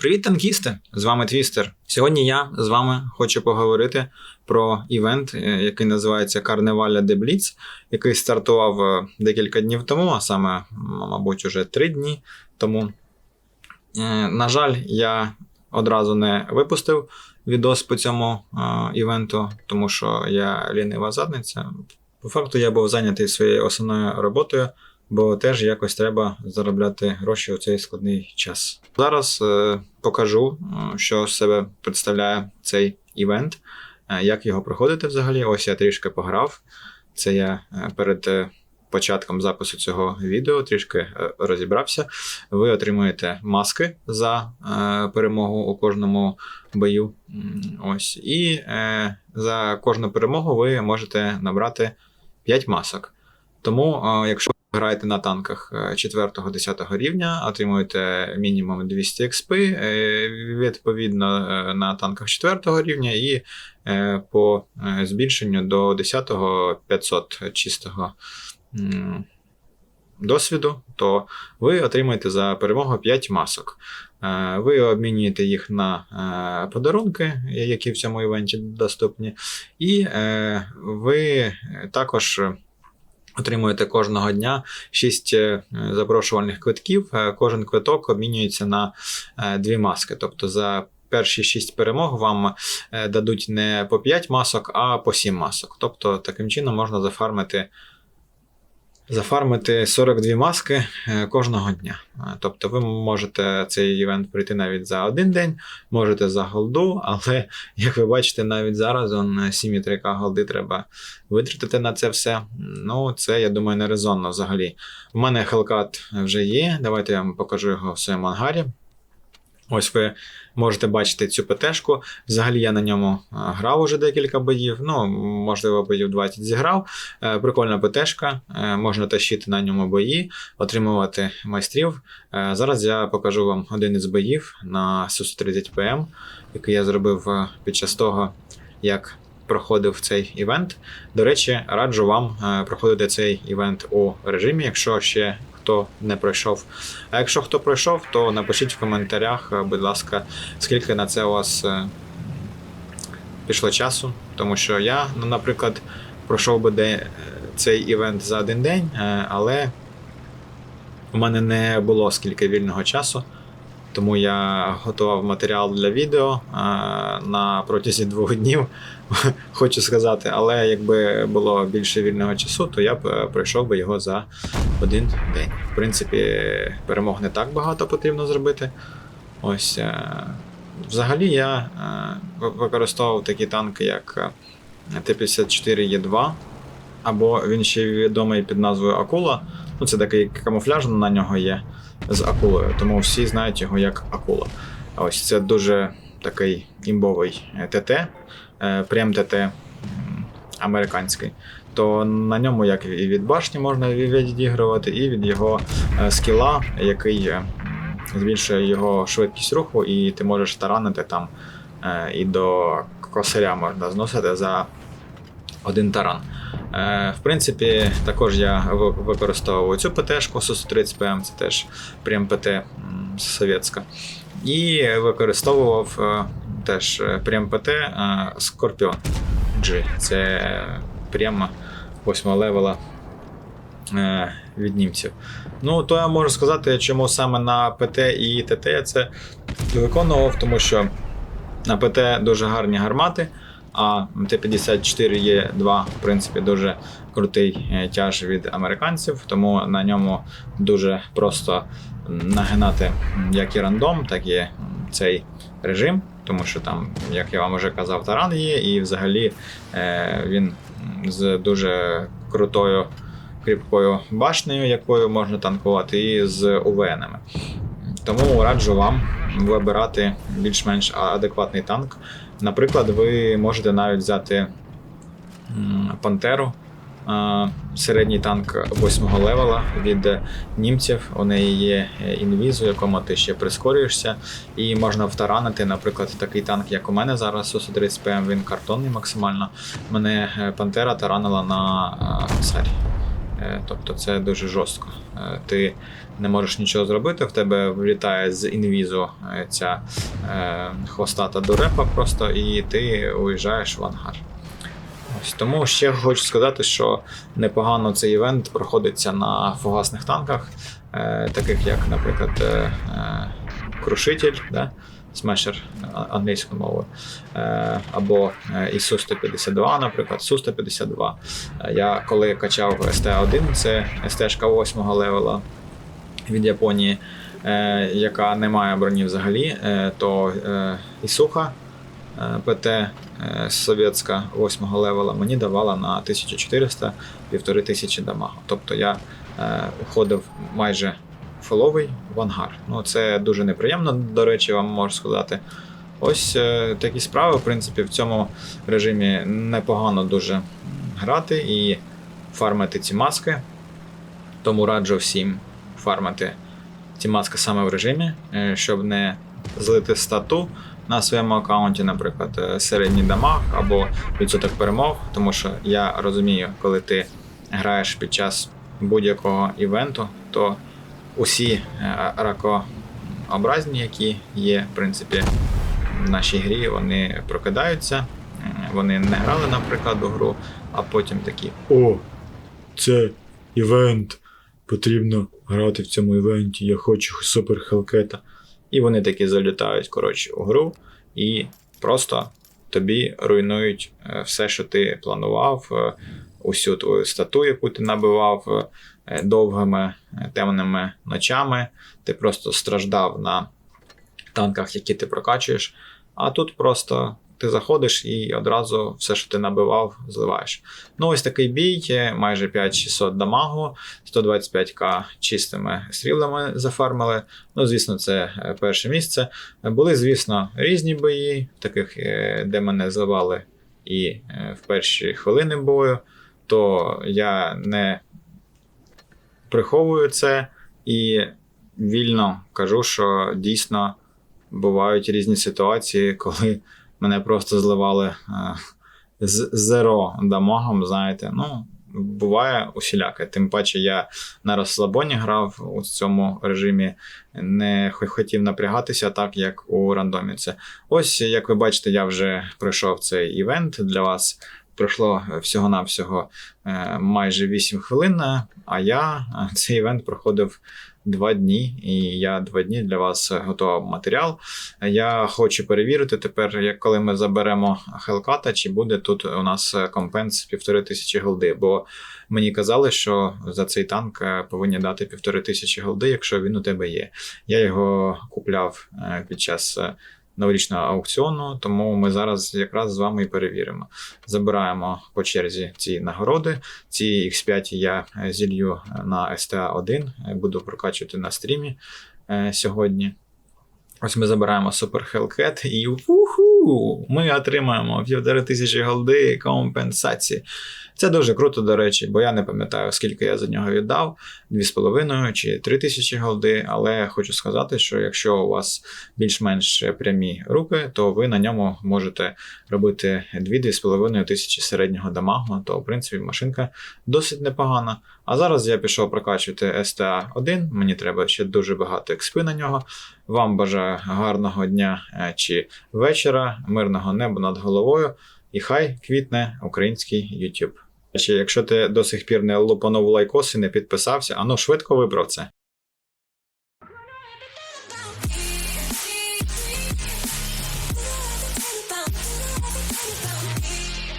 Привіт, танкісти! З вами Твістер. Сьогодні я з вами хочу поговорити про івент, е, який називається Карневаля де Бліц, який стартував е, декілька днів тому, а саме, мабуть, уже три дні тому. Е, На жаль, я одразу не випустив відос по цьому івенту, тому що я лінива задниця. По факту я був зайнятий своєю основною роботою, бо теж якось треба заробляти гроші у цей складний час. Зараз е, покажу, е, що з себе представляє цей івент, е, як його проходити взагалі. Ось я трішки пограв. Це я е, перед початком запису цього відео трішки розібрався. Ви отримуєте маски за перемогу у кожному бою. Ось. І за кожну перемогу ви можете набрати 5 масок. Тому, якщо граєте на танках 4-10 рівня, отримуєте мінімум 200 експи, е, відповідно е, на танках 4 рівня, і е, по е, збільшенню до 10-го 500 чистого досвіду, то ви отримаєте за перемогу 5 масок. Е, Ви обмінюєте їх на е, подарунки, які в цьому івенті доступні, і е, ви також отримуєте кожного дня 6 запрошувальних квитків. Е, Кожен квиток обмінюється на е, дві маски. Тобто за перші 6 перемог вам е, дадуть не по 5 масок, а по 7 масок. Тобто таким чином можна зафармити. Зафармити 42 маски е, кожного дня. Е, Тобто ви можете цей івент пройти навіть за один день, можете за голду, але як ви бачите, навіть зараз он 7,3 голди треба витратити на це все. Ну, це, я думаю, нерезонно взагалі. У мене Hellcat вже є. Давайте я вам покажу його в своєму ангарі. Ось ви можете бачити цю ПТшку. Взагалі я на ньому грав уже декілька боїв. Ну, можливо, боїв 20 зіграв. Е, Прикольна ПТшка, е, можна тащити на ньому бої, отримувати майстрів. Е, Зараз я покажу вам один із боїв на Су-130 ПМ, який я зробив е, під час того, як проходив цей івент. До речі, раджу вам е, проходити цей івент у режимі, якщо ще хто не пройшов. А якщо хто пройшов, то напишіть в коментарях, е, будь ласка, скільки на це у вас е, пішло часу. Тому що я, ну, наприклад, пройшов би е, цей івент за один день, але у мене не було скільки вільного часу. Тому я готував матеріал для відео е, на протязі двох днів, хочу сказати. Але якби було більше вільного часу, то я б е, пройшов би його за один день. В принципі, перемог не так багато потрібно зробити. Ось. е, Взагалі я використовував такі танки, як е, Т-54Е2, або він ще відомий під назвою Акула. Ну, це такий камуфляж на нього є з акулою, тому всі знають його як акула. Ось це дуже такий імбовий е, ТТ, е, прям ТТ американський. То на ньому як і від башні можна відігрувати, і від його е, скіла, який збільшує його швидкість руху, і ти можеш таранити там і до косаря можна зносити за один таран. Е, В принципі, також я використовував цю ПТ-шку Су-130 ПМ, це теж прям ПТ совєтська. І використовував е, теж е, прям ПТ Scorpion G. Це прямо 8 левела від німців. Ну, то я можу сказати, чому саме на ПТ і ТТ це виконував, тому що на ПТ дуже гарні гармати, а Т-54 є 2 в принципі, дуже крутий е, тяж від американців, тому на ньому дуже просто нагинати як і рандом, так і цей режим, тому що там, як я вам вже казав, таран є, і взагалі е, він з дуже крутою кріпкою башнею, якою можна танкувати, і з УВНами. Тому раджу вам вибирати більш-менш адекватний танк. Наприклад, ви можете навіть взяти Пантеру, середній танк 8 левела від німців. У неї є е, інвіз, у якому ти ще прискорюєшся, і можна втаранити, наприклад, такий танк, як у мене зараз, Су-130 ПМ, він картонний максимально. Мене е, Пантера таранила на е, Сарі. Е, Тобто це дуже жорстко. Е, Ти не можеш нічого зробити, в тебе влітає з інвізу е, ця хвостата дурепа просто, і ти уїжджаєш в ангар. Ось тому ще хочу сказати, що непогано цей івент проходиться на фугасних танках, таких як, наприклад, Крушитель, да? Смешер а- англійською мовою, е, або е, ісу 152, наприклад, су 152 Е, Я коли качав СТ1, це СТ-шка 8 левела від Японії, е, яка не має броні взагалі, е, то е, Ісуха е, ПТ е, совєтська 8 левела мені давала на 1400 1500 дамагу. Тобто я е, уходив майже фоловий в ангар. Ну, це дуже неприємно, до речі, вам можу сказати. Ось е, такі справи, в принципі, в цьому режимі непогано дуже грати і фармити ці маски. Тому раджу всім фармити ці маски саме в режимі, е, щоб не злити стату на своєму аккаунті, наприклад, е, середній дамаг або відсоток перемог. Тому що я розумію, коли ти граєш під час будь-якого івенту, то усі е, ракообразні, які є, в принципі, в нашій грі, вони прокидаються. Вони не грали, наприклад, у гру, а потім такі: О, це івент. Потрібно грати в цьому івенті. Я хочу супер хелкета. І вони такі залітають, коротше, у гру і просто тобі руйнують е, все, що ти планував, е, усю твою стату, яку ти набивав е, довгими е, темними ночами. Ти просто страждав на танках, які ти прокачуєш. А тут просто ти заходиш і одразу все, що ти набивав, зливаєш. Ну, ось такий бій, майже 5600 дамагу, 125к чистими стрілами зафармили. Ну, звісно, це е, перше місце. Були, звісно, різні бої, таких, де мене зливали і в перші хвилини бою, то я не приховую це і вільно кажу, що дійсно бувають різні ситуації, коли мене просто зливали е, з зеро дамагом, знаєте. Ну, буває усіляке. Тим паче я на розслабоні грав у цьому режимі, не хотів напрягатися так, як у рандомі. Це ось, як ви бачите, я вже пройшов цей івент для вас. Пройшло всього-навсього е, майже 8 хвилин, а я е, цей івент проходив два дні, і я два дні для вас готував матеріал. Я хочу перевірити тепер, як коли ми заберемо Хелката, чи буде тут у нас компенс півтори тисячі голди. Бо мені казали, що за цей танк е, повинні дати півтори тисячі голди, якщо він у тебе є. Я його купляв під час. Е, Новорічного аукціону, тому ми зараз якраз з вами і перевіримо. Забираємо по черзі ці нагороди. Ці X5 я е, зілью на STA1, е, буду прокачувати на стрімі е, сьогодні. Ось ми забираємо Super Hellcat і уху, ми отримаємо півтори тисячі голди компенсації. Це дуже круто, до речі, бо я не пам'ятаю, скільки я за нього віддав: 2,5 чи 3 тисячі голди. Але хочу сказати, що якщо у вас більш-менш прямі руки, то ви на ньому можете робити 2-2,5 тисячі середнього дамагу, то в принципі машинка досить непогана. А зараз я пішов прокачувати STA1, мені треба ще дуже багато експи на нього. Вам бажаю гарного дня е, чи вечора, мирного неба над головою, і хай квітне український YouTube. Якщо ти до сих пір не лупанув лайкос і не підписався, ану швидко вибрав це.